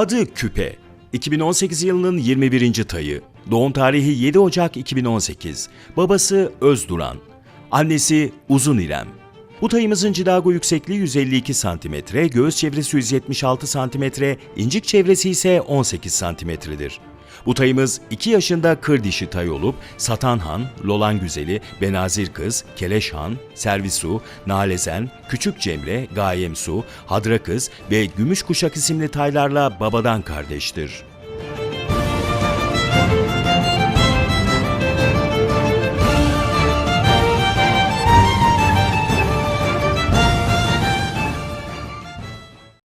Adı Küpe. 2018 yılının 21. tayı. Doğum tarihi 7 Ocak 2018. Babası Özduran. Annesi Uzun İrem. Bu tayımızın cidago yüksekliği 152 cm, göğüs çevresi 176 cm, incik çevresi ise 18 cm'dir. Bu tayımız 2 yaşında kır dişi tay olup Satanhan, Lolan Güzeli, Benazir Kız, Keleşhan, Servisu, Nalezen, Küçük Cemre, Gayemsu, Hadra Kız ve Gümüş Kuşak isimli taylarla babadan kardeştir.